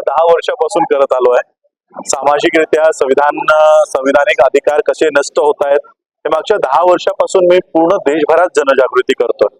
गेल्या दहा वर्षापासून करत आलो आहे. सामाजिकरित्या संविधान संविधानिक अधिकार कसे नष्ट होत आहेत हे मागच्या दहा वर्षापासून मी पूर्ण देशभरात जनजागृती करतोय.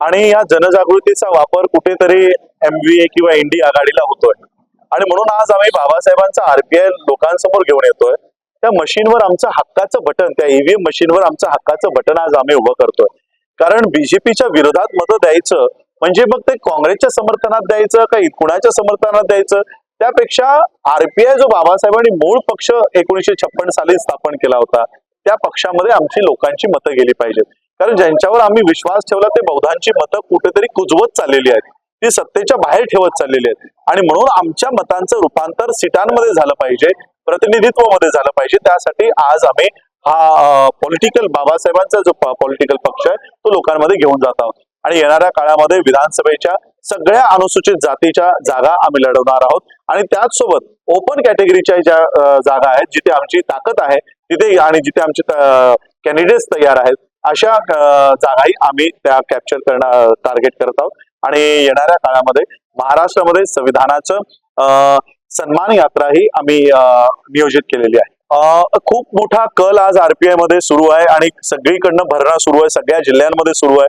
आणि या जनजागृतीचा वापर कुठेतरी एमव्हीए किंवा एनडी आघाडीला होतोय. आणि म्हणून आज आम्ही बाबासाहेबांचा आरपीआय लोकांसमोर घेऊन येतोय. त्या मशीनवर आमचं हक्काचं बटन त्या ईव्हीएम मशीनवर आमचं हक्काचं बटन आज आम्ही उभं करतोय. कारण बीजेपीच्या विरोधात मतं द्यायचं म्हणजे मग ते काँग्रेसच्या समर्थनात द्यायचं काही कुणाच्या समर्थनात द्यायचं? त्यापेक्षा आरपीआय जो बाबासाहेबांनी मूळ पक्ष एकोणीशे छप्पन साली स्थापन केला होता त्या पक्षामध्ये आमची लोकांची मतं गेली पाहिजेत. कारण ज्यांच्यावर आम्ही विश्वास ठेवला ते बौद्धांची मतं कुठेतरी कुजवत चाललेली आहेत. ती सत्तेच्या बाहेर ठेवत चाललेली आहेत. आणि म्हणून आमच्या मतांचं रूपांतर सीटांमध्ये झालं पाहिजे प्रतिनिधित्वामध्ये झालं पाहिजे. त्यासाठी आज आम्ही हा पॉलिटिकल बाबासाहेबांचा जो पॉलिटिकल पक्ष आहे तो लोकांमध्ये घेऊन जात आहोत. आणि येणाऱ्या काळामध्ये विधानसभेच्या सगळ्या अनुसूचित जातीच्या जागा आम्ही लढवणार आहोत. आणि त्याचसोबत ओपन कॅटेगरीच्या ज्या जागा आहेत जिथे आमची ताकद आहे तिथे आणि जिथे आमचे कॅन्डिडेट्स तयार आहेत अशा जागाही आम्ही त्या कॅप्चर करणार टार्गेट करत आहोत. आणि येणाऱ्या काळामध्ये महाराष्ट्रामध्ये संविधानाचं सन्मान यात्रा ही आम्ही नियोजित केलेली आहे. खूप मोठा कल आज आरपीआयमध्ये सुरू आहे आणि सगळीकडनं भरणा सुरू आहे सगळ्या जिल्ह्यांमध्ये सुरू आहे.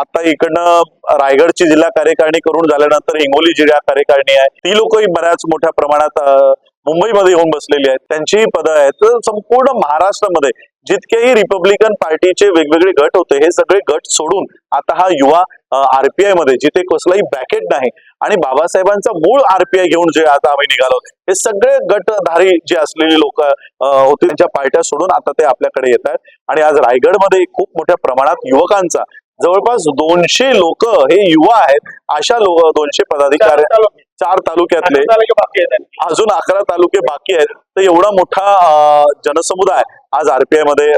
आता इकडनं रायगडची जिल्हा कार्यकारिणी करून झाल्यानंतर हिंगोली जिल्हा कार्यकारिणी आहे. ती लोकही बऱ्याच मोठ्या प्रमाणात मुंबईमध्ये येऊन बसलेली आहेत. त्यांचीही पदं आहेत. संपूर्ण महाराष्ट्रामध्ये जितकेही रिपब्लिकन पार्टीचे वेगवेगळे गट होते हे सगळे गट सोडून आता हा युवा आरपीआयमध्ये जिथे कसलाही ब्रॅकेट नाही आणि बाबासाहेबांचा मूळ आरपीआय घेऊन जे आता आम्ही निघालो हे सगळे गटधारी जे असलेली लोक होते त्यांच्या पार्ट्या सोडून आता ते आपल्याकडे येत आहेत आणि आज रायगडमध्ये खूप मोठ्या प्रमाणात युवकांचा जवळपास दोनशे लोक हे युवा आहेत. अशा लोक दोनशे पदाधिकारी चार तालुक्यातले. अजून अकरा तालुके बाकी आहेत. तर एवढा मोठा जनसमुदाय आज आरपीआयमध्ये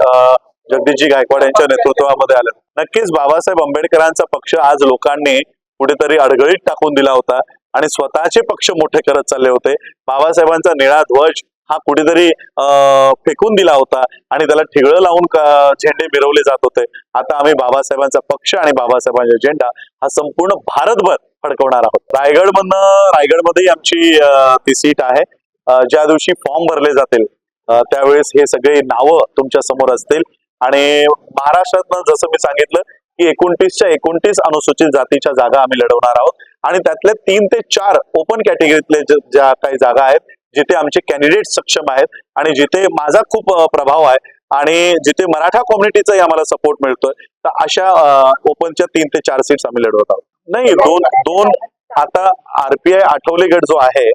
जगदीशजी गायकवाड यांच्या नेतृत्वामध्ये आलं. नक्कीच बाबासाहेब आंबेडकरांचा पक्ष आज लोकांनी कुठेतरी अडगळीत टाकून दिला होता आणि स्वतःचे पक्ष मोठे करत चालले होते. बाबासाहेबांचा निळा ध्वज हा कुठेतरी फेकून दिला होता आणि त्याला ठिगळं लावून झेंडे मिरवले जात होते. आता आम्ही बाबासाहेबांचा पक्ष आणि बाबासाहेबांचा झेंडा हा संपूर्ण भारतभर फडकवणार आहोत. रायगडमधनं रायगडमध्येही आमची ती सीट आहे. ज्या दिवशी फॉर्म भरले जातील त्यावेळेस हे सगळे नावं तुमच्यासमोर असतील. आणि महाराष्ट्रातनं जसं मी सांगितलं की एकोणतीसच्या एकोणतीस अनुसूचित जातीच्या जागा आम्ही लढवणार आहोत. आणि त्यातल्या तीन ते चार ओपन कॅटेगरीतले ज्या काही जागा आहेत जिथे आमचे कॅन्डिडेट सक्षम आहेत आणि जिथे माझा खूप प्रभाव आहे आणि जिथे मराठा कम्युनिटीचाही आम्हाला सपोर्ट मिळतोय तर अशा ओपनच्या तीन ते चार सीट्स आम्ही लढवत आहोत. नाही दोन दोन आता आरपीआय आठवले गट जो आहे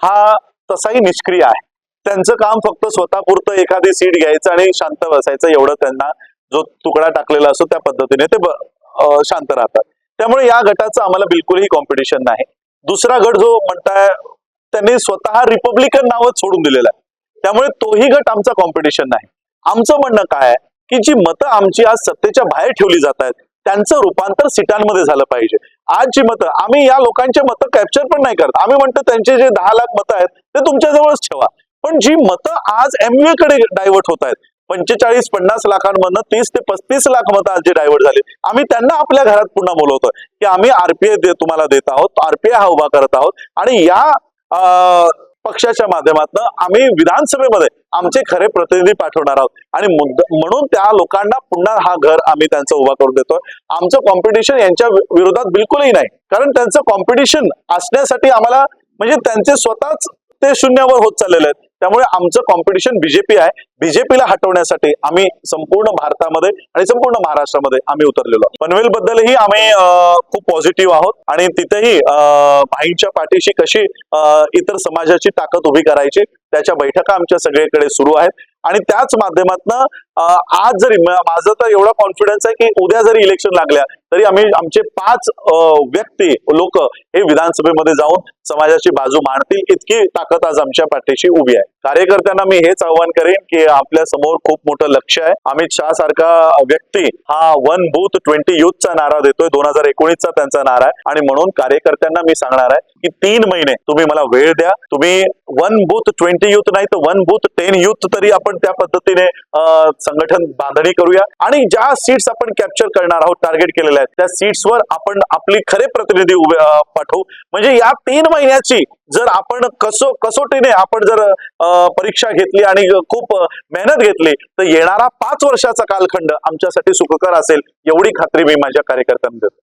हा तसाही निष्क्रिय आहे. त्यांचं काम फक्त स्वतःपुरतं एखादी सीट घ्यायचं आणि शांत बसायचं एवढं त्यांना जो तुकडा टाकलेला असतो त्या पद्धतीने ते शांत राहतात. त्यामुळे या गटाचं आम्हाला बिलकुलही कॉम्पिटिशन नाही. दुसरा गट जो म्हणताय त्यांनी स्वतः रिपब्लिकन नावच सोडून दिलेलं आहे. त्यामुळे तोही गट आमचा कॉम्पिटिशन नाही. आमचं म्हणणं काय आहे? की जी मतं आमची आज सत्तेच्या बाहेर ठेवली जात आहेत त्यांचं रूपांतर सीटांमध्ये झालं पाहिजे. आज जी मतं आम्ही या लोकांचे मतं कॅप्चर पण नाही करत. आम्ही म्हणतो त्यांचे जे दहा लाख मतं आहेत ते तुमच्या जवळच ठेवा. पण जी मतं आज एमवे कडे डायव्हर्ट होत आहेत पंचेचाळीस पन्नास लाखांमधनं तीस ते पस्तीस लाख मतं आज जे डायव्हर्ट झाले आम्ही त्यांना आपल्या घरात पुन्हा बोलवतोय की आम्ही आरपीआय तुम्हाला देत आहोत आरपीआय हा उभा करत आहोत. आणि या पक्षाच्या माध्यमातून आम्ही विधानसभेमध्ये आमचे खरे प्रतिनिधी पाठवणार आहोत. आणि म्हणून त्या लोकांना पुन्हा हा घर आम्ही त्यांचा उभा करून देतोय. आमचं कॉम्पिटिशन यांच्या विरोधात बिलकुलही नाही. कारण त्यांचं कॉम्पिटिशन असण्यासाठी आम्हाला म्हणजे त्यांचे स्वतःच ते शून्यावर होत चाललेले आहेत. त्यामुळे आमचं कॉम्पिटिशन बीजेपी आहे. बीजेपीला हटवण्यासाठी आम्ही संपूर्ण भारतामध्ये आणि संपूर्ण महाराष्ट्रामध्ये आम्ही उतरलेलो पनवेल बद्दलही आम्ही अं, खूप पॉझिटिव्ह आहोत. आणि तिथेही भाईंच्या पाठीशी कशी इतर समाजाची ताकद उभी करायची त्याच्या बैठका आमच्या सगळीकडे सुरू आहेत. आणि त्याच माध्यमातनं आज जरी माझं तर एवढा कॉन्फिडन्स आहे की उद्या जरी इलेक्शन लागल्या तरी आम्ही आमचे पाच व्यक्ती लोक हे विधानसभेमध्ये जाऊन समाजाची बाजू मांडतील इतकी ताकद आज आमच्या पाठीशी उभी आहे. कार्यकर्त्यांना मी हेच आव्हान करेन की आपल्यासमोर खूप मोठं लक्ष आहे. अमित शहा सारखा व्यक्ती हा वन बूथ ट्वेंटी युथचा नारा देतोय दोन हजार एकोणीसचा त्यांचा नारा आहे. आणि म्हणून कार्यकर्त्यांना मी सांगणार आहे की तीन महिने तुम्ही मला वेळ द्या. तुम्ही वन बूथ ट्वेंटी युथ नाही तर वन बूथ टेन युथ तरी आपण त्या पद्धतीने संघटन बांधणी करूया. आणि ज्या सीट्स आपण कॅप्चर करणार आहोत टार्गेट केलेल्या आहेत त्या सीट्सवर आपण आपली खरे प्रतिनिधी उभे पाठवू. म्हणजे या तीन महिन्याची जर आपण कसो कसोटीने आपण जर परीक्षा घेतली आणि खूप मेहनत घेतली तर येणारा पाच वर्षाचा कालखंड आमच्यासाठी सुखकर असेल एवढी खात्री मी माझ्या कार्यकर्त्यांना देतो.